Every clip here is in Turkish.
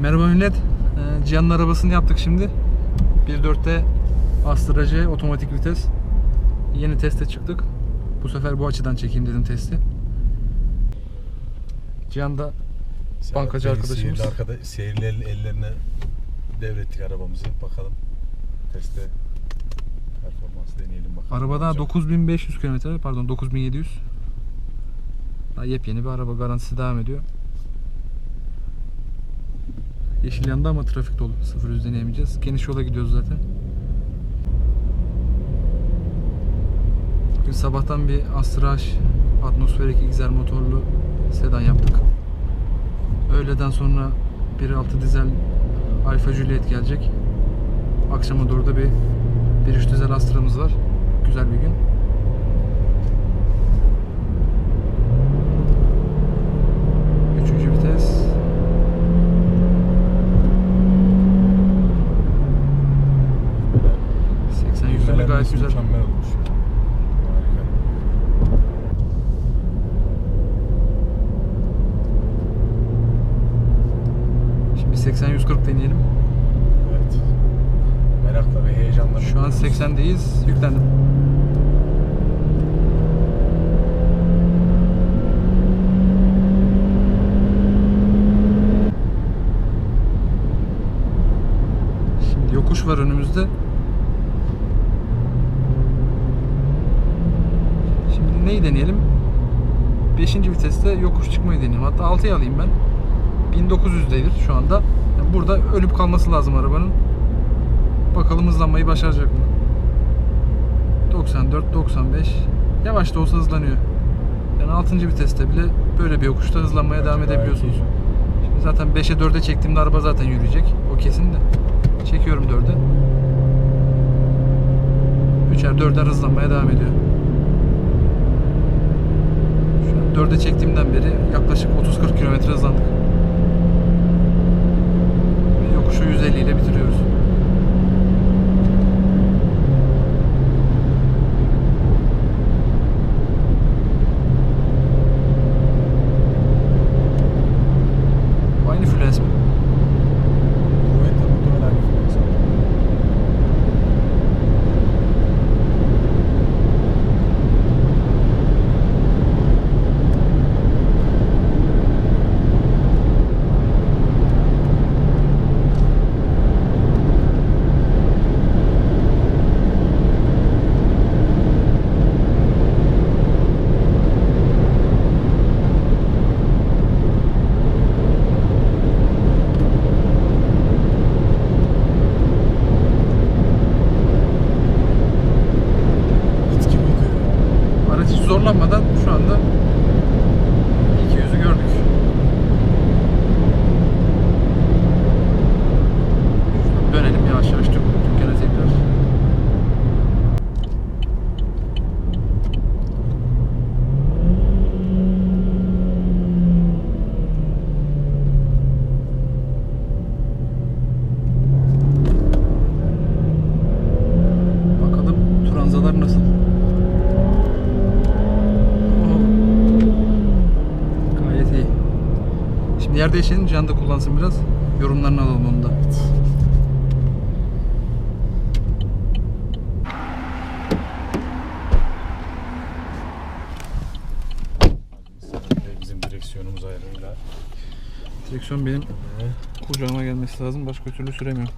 Merhaba millet. Ee, Cihan'ın arabasını yaptık şimdi. 1.4'te Astra J otomatik vites. Yeni teste çıktık. Bu sefer bu açıdan çekeyim dedim testi. Cihan da Bankacı arkadaşımız. Sihirli, arkada, sihirli el- ellerine devrettik arabamızı. Bakalım teste performansı deneyelim bakalım. arabada Ne olacak? 9500 km pardon 9700. Daha yepyeni bir araba garantisi devam ediyor. Yeşil yandı ama trafik dolu. Sıfır yüz deneyemeyeceğiz. Geniş yola gidiyoruz zaten. Bugün sabahtan bir Astra H atmosferik XR motorlu sedan yaptık. Öğleden sonra 1.6 dizel Alfa Juliet gelecek. Akşama doğru da bir 1.3 dizel Astra'mız var. Güzel bir gün. Olmuş. Harika. Şimdi 80 140 deneyelim. Evet. Merakla ve heyecanla. Şu an bekliyoruz. 80'deyiz. Yüklendim. Şimdi yokuş var önümüzde. Şimdi neyi deneyelim? 5. viteste yokuş çıkmayı deneyelim. Hatta 6'ya alayım ben. 1900 devir şu anda. Yani burada ölüp kalması lazım arabanın. Bakalım hızlanmayı başaracak mı? 94, 95. Yavaş da olsa hızlanıyor. Yani 6. viteste bile böyle bir yokuşta hızlanmaya devam Bence gayet edebiliyorsunuz. Şimdi zaten 5'e 4'e çektiğimde araba zaten yürüyecek. O kesin de. Çekiyorum 4'e. 3'er 4'er hızlanmaya devam ediyor. 4'e çektiğimden beri yaklaşık 30-40 km hızlandık. Zorlanmadan şu anda Şimdi yer değişelim. Can da kullansın biraz. Yorumlarını alalım onu da. Bizim direksiyonumuz ayrıyla. Direksiyon benim kucağıma gelmesi lazım. Başka türlü süremiyorum.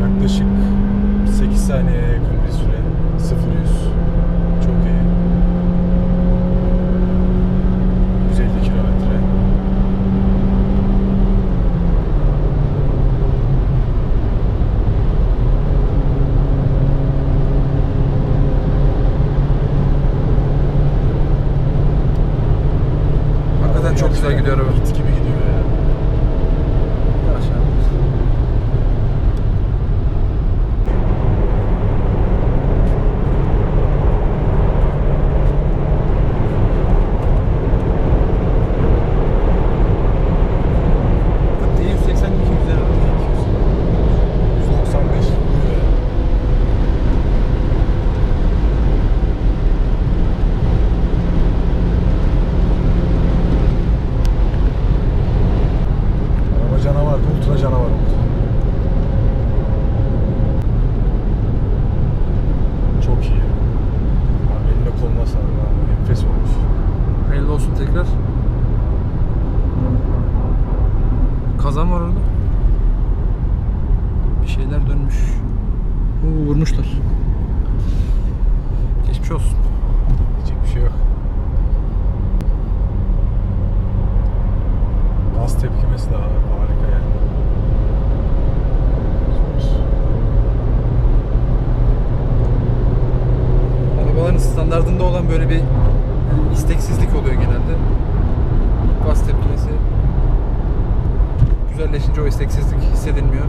Yaklaşık 8 saniyeye yakın bir süre. 0-100 çok iyi. 150 kilometre. Hakikaten çok güzel gidiyor araba. İt gibi gidiyor ya. Yavaş yavaş. Vurmuşlar. Geçmiş olsun. Diyecek bir şey yok. Gaz tepkimesi de harika yani. Arabaların standartında olan böyle bir yani isteksizlik oluyor genelde. Gaz tepkimesi güzelleşince o isteksizlik hissedilmiyor.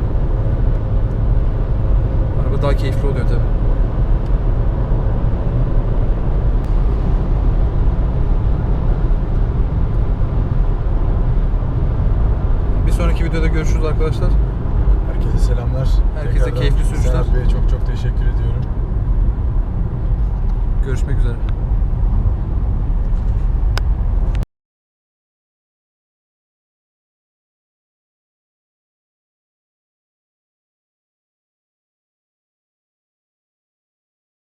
Daha keyifli oluyor tabi. Bir sonraki videoda görüşürüz arkadaşlar. Herkese selamlar. Herkese Tekrardan keyifli sürüşler. Serhat Bey'e çok çok teşekkür ediyorum. Görüşmek üzere.